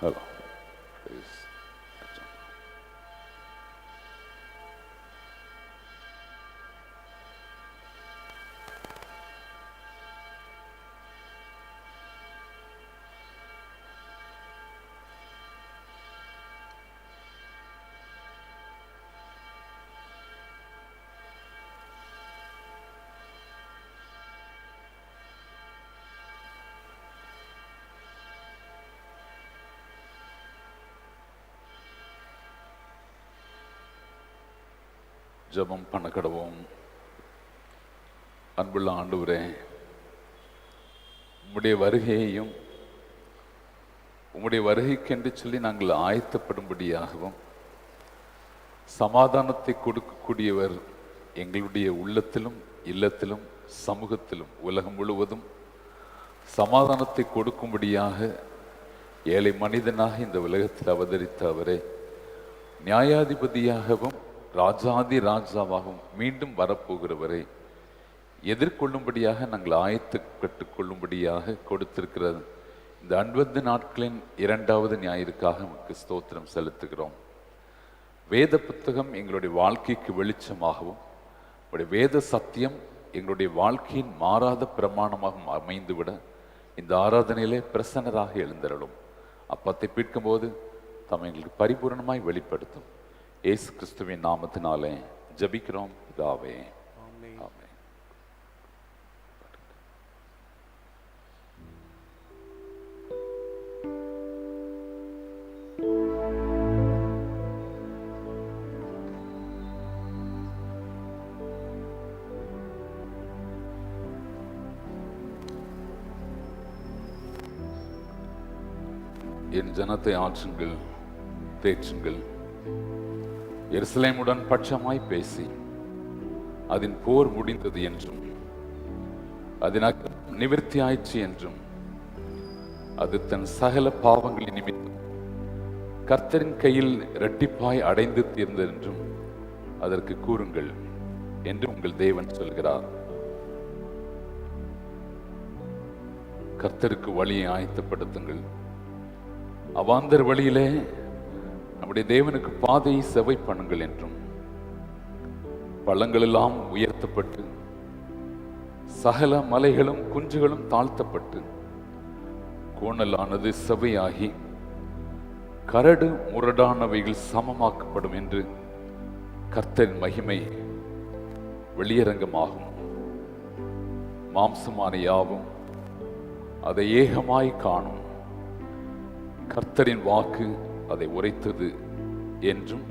Hello. ஜெபம் பண்ண கடவோம் அன்புள்ள ஆண்டவரே உம்முடைய வருகையையும் உம்முடைய வருகைக்கென்று சொல்லி நாங்கள் ஆயத்தப்படும்படியாகவும் சமாதானத்தை கொடுக்கக்கூடியவர் எங்களுடைய உள்ளத்திலும் இல்லத்திலும் சமூகத்திலும் உலகம் முழுவதும் சமாதானத்தை கொடுக்கும்படியாக ஏழை மனிதனாக இந்த உலகத்தில் அவதரித்த அவரே நியாயாதிபதியாகவும் ராஜாதி ராஜாவாகவும் மீண்டும் வரப்போகிறவரை எதிர்கொள்ளும்படியாக நாங்கள் ஆயத்து கட்டுக்கொள்ளும்படியாக கொடுத்திருக்கிறது. இந்த அன்பது நாட்களின் இரண்டாவது ஞாயிற்காக நமக்கு ஸ்தோத்திரம் செலுத்துகிறோம். வேத புத்தகம் எங்களுடைய வாழ்க்கைக்கு வெளிச்சமாகவும் உடைய வேத சத்தியம் எங்களுடைய வாழ்க்கையின் மாறாத பிரமாணமாகவும் அமைந்துவிட இந்த ஆராதனையிலே பிரசன்னராக எழுந்தருளும். அப்பத்தை பிற்கும்போது தம் எங்களுக்கு பரிபூரணமாய் வெளிப்படுத்தும். இயேசு கிறிஸ்துவின் நாமத்தினாலே ஜெபிக்கிறோம் பிதாவே. என் ஜனத்தை ஆற்றுங்கள் தேற்றுங்கள். எருசலேமுடன் பட்சமாய் பேசி அதன் போர் முடிந்தது என்றும் அதன் அக்கிரமம் நிவிர்த்தி ஆயிற்று என்றும் அது தன் சகல பாவங்களின் நிமித்தம் கர்த்தரின் கையில் இரட்டிப்பாய் அடைந்து தீர்ந்தது என்றும் அதற்கு கூறுங்கள் என்று உங்கள் தேவன் சொல்கிறார். கர்த்தருக்கு வழியை ஆயத்தப்படுத்துங்கள். அவாந்தர் வழியிலே நம்முடைய தேவனுக்கு பாதையை செவை பண்ணுங்கள் என்றும் பள்ளங்களெல்லாம் உயர்த்தப்பட்டு சகல மலைகளும் குஞ்சுகளும் தாழ்த்தப்பட்டு கோணலானது செவையாகி கரடு முரடானவைகள் சமமாக்கப்படும் என்று கர்த்தரின் மகிமை வெளியரங்கமாகும். மாம்சமான யாவும் அதை ஏகமாய் காணும். கர்த்தரின் வாக்கு அதை உரைத்தது என்றும்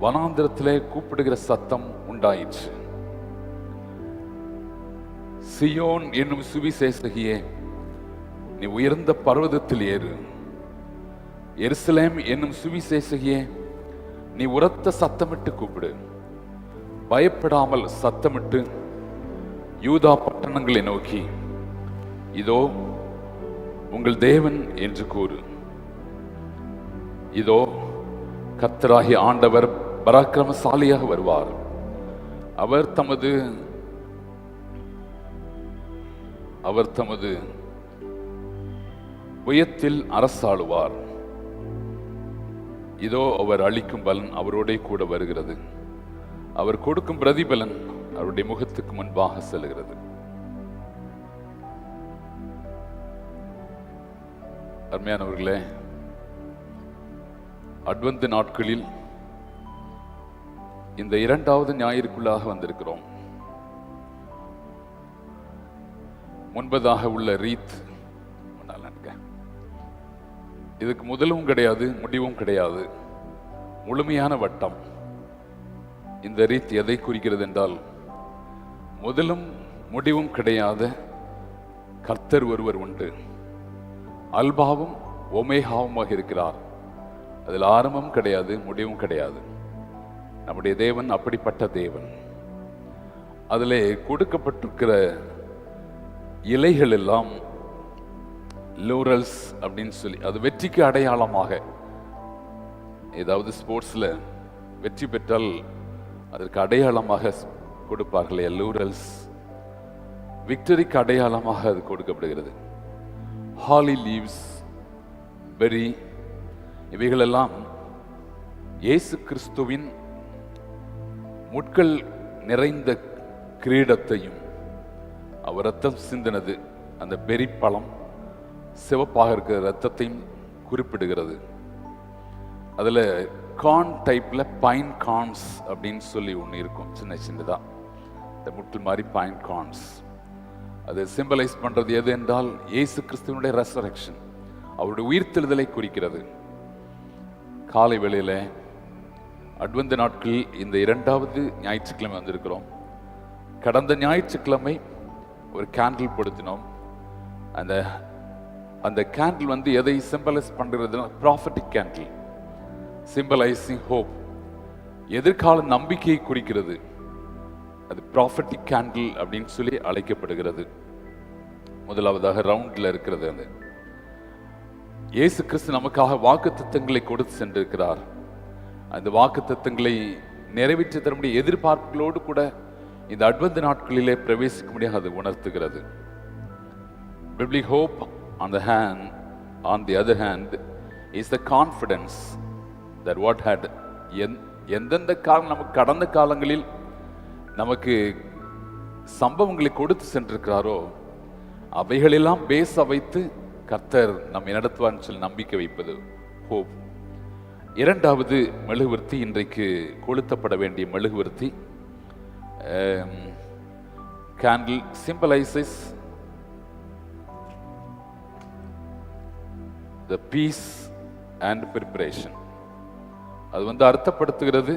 வனாந்திரத்திலே கூப்பிடுகிற சத்தம் உண்டாயிற்று. சியோன் என்னும் சுவிசேஷகியே நீ உயர்ந்த பர்வதத்தில் ஏறு. எருசலேம் என்னும் சுவிசேஷகியே நீ உரத்த சத்தமிட்டு கூப்பிடு. பயப்படாமல் சத்தமிட்டு யூதா பட்டணங்களை நோக்கி இதோ உங்கள் தேவன் என்று கூறு. இதோ கத்தராகி ஆண்டவர் பராக்கிரமசாலியாக வருவார். அவர் தமது அவர் தமது உயத்தில் அரசாளுவார். இதோ அவர் அளிக்கும் பலன் அவரோடே கூட வருகிறது. அவர் கொடுக்கும் பிரதிபலன் அவருடைய முகத்துக்கு முன்பாக செல்கிறது. அருமையானவர்களே அட்வந்து நாட்களில் இந்த இரண்டாவது ஞாயிற்குள்ளாக வந்திருக்கிறோம். முன்பதாக உள்ள ரீத் இதுக்கு முதலும் கிடையாது முடிவும் கிடையாது. முழுமையான வட்டம். இந்த ரீத் எதை குறிக்கிறது என்றால் முதலும் முடிவும் கிடையாத கர்த்தர் ஒருவர் உண்டு. அல்பாவும் ஒமேகாவுமாக இருக்கிறார். அதில் ஆரம்பம் கிடையாது முடிவும் கிடையாது. நம்முடைய தேவன் அப்படிப்பட்ட தேவன். அதில் கொடுக்கப்பட்டிருக்கிற இலைகள் எல்லாம் லூரல்ஸ் அப்படின்னு சொல்லி அது வெற்றிக்கு அடையாளமாக. ஏதாவது ஸ்போர்ட்ஸில் வெற்றி பெற்றால் அதற்கு அடையாளமாக கொடுப்பார்களே லூரல்ஸ். விக்டரிக்கு அடையாளமாக அது கொடுக்கப்படுகிறது. ஹாலி லீவ்ஸ் பெரி இவைகளெல்லாம் இயேசு கிறிஸ்துவின் முட்கள் நிறைந்த கிரீடத்தையும் அவர் ரத்தம் சிந்தினது அந்த பெரி பழம் சிவப்பாக இருக்கிற ரத்தத்தையும் குறிப்பிடுகிறது. அதில் கார்ன் டைப்பில் பைன் கார்ன்ஸ் அப்படின்னு சொல்லி ஒன்று இருக்கும் சின்ன சின்னதாக இந்த முட்டில் மாதிரி பைன் கார்ன்ஸ் அது சிம்பலைஸ் பண்ணுறது எது என்றால் இயேசு கிறிஸ்துவனுடைய ரெசரக்ஷன் அவருடைய உயிர்த்தெழுதலை குறிக்கிறது. காலை வேளையில் அட்வந்த நாட்களில் இந்த இரண்டாவது ஞாயிற்றுக்கிழமை வந்திருக்கிறோம். கடந்த ஞாயிற்றுக்கிழமை ஒரு கேண்டில் படுத்தினோம். அந்த அந்த கேண்டில் வந்து எதை சிம்பலைஸ் பண்ணுறதுனா ப்ராஃபிட்டிக் கேண்டில் சிம்பலைசிங் ஹோப் எதிர்கால நம்பிக்கையை குறிக்கிறது. அது ப்ராஃபிட்டிக் கேண்டில் அப்படின்னு சொல்லி அழைக்கப்படுகிறது. முதலாவதாக ரவுண்டில் இருக்கிறது அது. இயேசு கிறிஸ்து நமக்காக வாக்கு தத்துவங்களை கொடுத்து சென்றிருக்கிறார். அந்த வாக்கு தத்துவங்களை நிறைவேற்றி தர முடிய எதிர்பார்ப்புகளோடு கூட இந்த அட்வந்த நாட்களிலே பிரவேசிக்க முடியாது அது உணர்த்துகிறது. Biblically hope the the hand, on the other hand, is the confidence that what had எந்- எந்தெந்த காலம் நமக்கு கடந்த காலங்களில் நமக்கு சம்பவங்களை கொடுத்து சென்றிருக்கிறாரோ அவைகளெல்லாம் பேச வைத்து கர்த்தர் நம்மை நடத்துவான்னு சொல்லி நம்பிக்கை வைப்பது ஹோப். இரண்டாவது மெழுகுவர்த்தி இன்றைக்கு கொளுத்தப்பட வேண்டிய மெழுகுவர்த்தி. Candle symbolises the peace and preparation அது வந்து அர்த்தப்படுத்துகிறது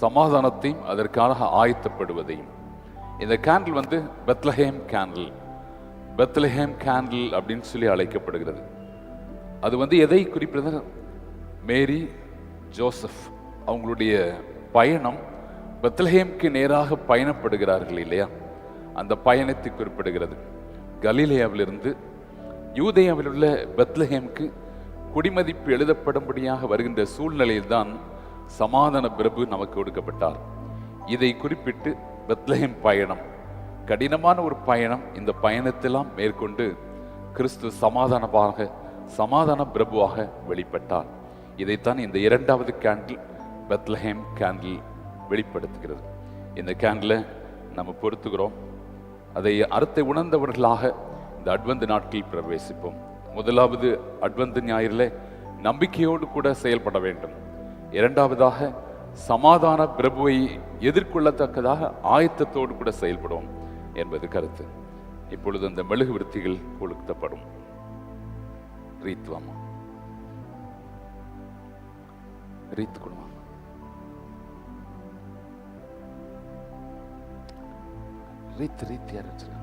சமாதானத்தையும் அதற்காக ஆயத்தப்படுவதையும். இந்த கேண்டில் வந்து பெத்லஹேம் கேண்டில் பெத்லஹேம் கேண்டில் அப்படின்னு சொல்லி அழைக்கப்படுகிறது. அது வந்து எதை குறிப்பிடுறது மேரி ஜோசப் அவங்களுடைய பயணம் பெத்லஹேம்க்கு நேராக பயணப்படுகிறார்கள் இல்லையா? அந்த பயணத்தை குறிப்பிடுகிறது. கலிலேயாவிலிருந்து யூதேயாவில் உள்ள பெத்லஹேம்க்கு குடிமதிப்பு எழுதப்படும்படியாக வருகின்ற சூழ்நிலையில்தான் சமாதான பிரபு நமக்கு கொடுக்கப்பட்டார் இதை குறிப்பிட்டு பெத்லஹேம் பயணம். கடினமான ஒரு பயணம். இந்த பயணத்தெல்லாம் மேற்கொண்டு கிறிஸ்து சமாதானமாக சமாதான பிரபுவாக வெளிப்பட்டார். இதைத்தான் இந்த இரண்டாவது கேண்டில் பெத்லஹேம் கேண்டில் வெளிப்படுத்துகிறது. இந்த கேண்டிலை நம்ம பொறுத்துக்கிறோம். அதை அறுத்தை உணர்ந்தவர்களாக இந்த அட்வந்து நாட்களில் பிரவேசிப்போம். முதலாவது அட்வந்து ஞாயிறில் நம்பிக்கையோடு கூட செயல்பட வேண்டும். இரண்டாவதாக சமாதான பிரபுவை எதிர்கொள்ளத்தக்கதாக ஆயத்தத்தோடு கூட செயல்படும் என்பது கருத்து. இப்பொழுது அந்த மெழுகு விருத்திகள் கொளுத்தப்படும் ரீத்வாமா ரீத் கொடுமா ரீத் ரீத் யார்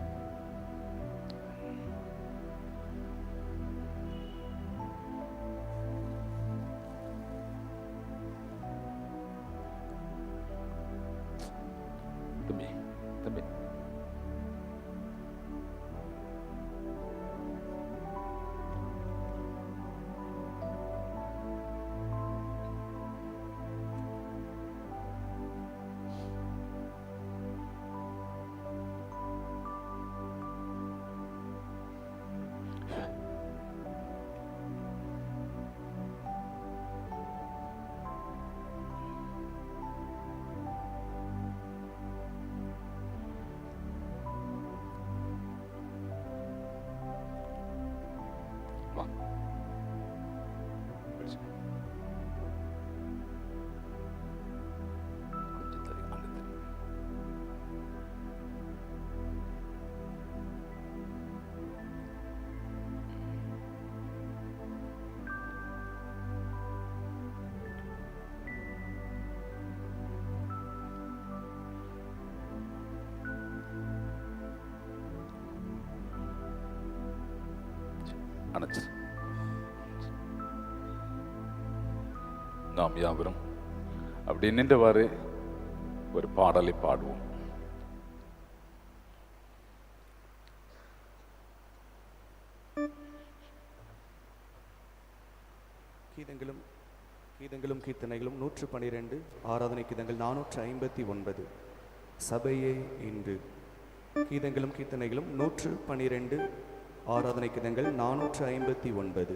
நாம் யாவரும் அப்படி நின்றவாறு ஒரு பாடலை பாடுவோம். கீதங்களும் கீதங்களும் கீர்த்தனைகளும் நூற்று பனிரெண்டு ஆராதனை கீதங்கள் நானூற்று ஐம்பத்தி ஒன்பது. சபையே இன்று. கீதங்களும் கீர்த்தனைகளும் நூற்று பனிரெண்டு ஆராதனை கீதங்கள் நானூற்று ஐம்பத்தி ஒன்பது.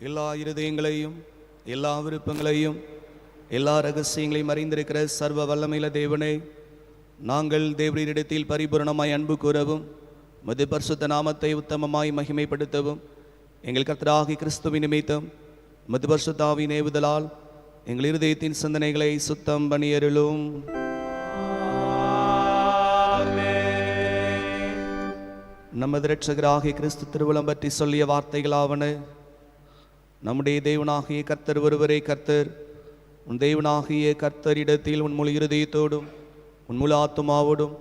எல்லா இருதயங்களையும் எல்லா விருப்பங்களையும் எல்லா ரகசியங்களையும் அறிந்திருக்கிற சர்வ வல்லமையில தேவனே நாங்கள் தேவனிடத்தில் பரிபூரணமாய் அன்பு கூறவும் மது பரிசுத்த நாமத்தை உத்தமமாய் மகிமைப்படுத்தவும் எங்கள் கத்தராகி கிறிஸ்துவின் நிமித்தம் மது பரிசுத்தாவின் ஏவுதலால் எங்கள் இருதயத்தின் சிந்தனைகளை சுத்தம் பணியருளும். நமது இரட்சகராகிய கிறிஸ்து திருவிழம் பற்றி சொல்லிய வார்த்தைகளாவன நம்முடைய தேவனாகிய கர்த்தர் ஒருவரே கர்த்தர். உன் தேவனாகிய கர்த்தரிடத்தில் உன் முழு இருதயத்தோடும் உன் முழு ஆத்துமாவோடும்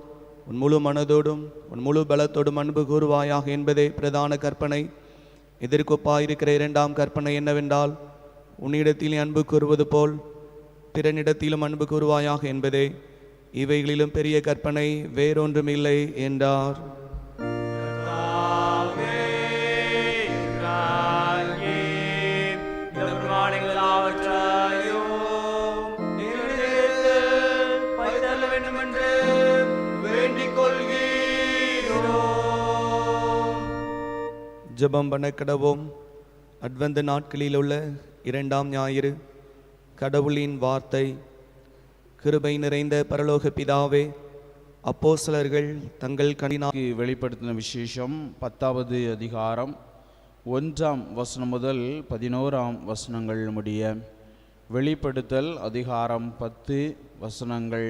உன் முழு மனதோடும் உன் முழு பலத்தோடும் அன்பு கூறுவாயாக என்பதே பிரதான கற்பனை. எதிர்கொப்பாயிருக்கிற இரண்டாம் கற்பனை என்னவென்றால் உன்னிடத்தில் அன்பு கூறுவது போல் பிறனிடத்திலும் அன்பு கூறுவாயாக என்பதே. இவைகளிலும் பெரிய கற்பனை வேறொன்றுமில்லை என்றார். ஜபம் பண்ண கடவோம். அட்வந்த நாட்களில் உள்ள இரண்டாம் ஞாயிறு கடவுளின் வார்த்தை கிருபை நிறைந்த பரலோக பிதாவே அப்போசலர்கள் தங்கள் கணினாக்கு வெளிப்படுத்தின விசேஷம் பத்தாவது அதிகாரம் ஒன்றாம் வசனம் முதல் பதினோராம் வசனங்கள் முடிய வெளிப்படுத்தல் அதிகாரம் பத்து வசனங்கள்.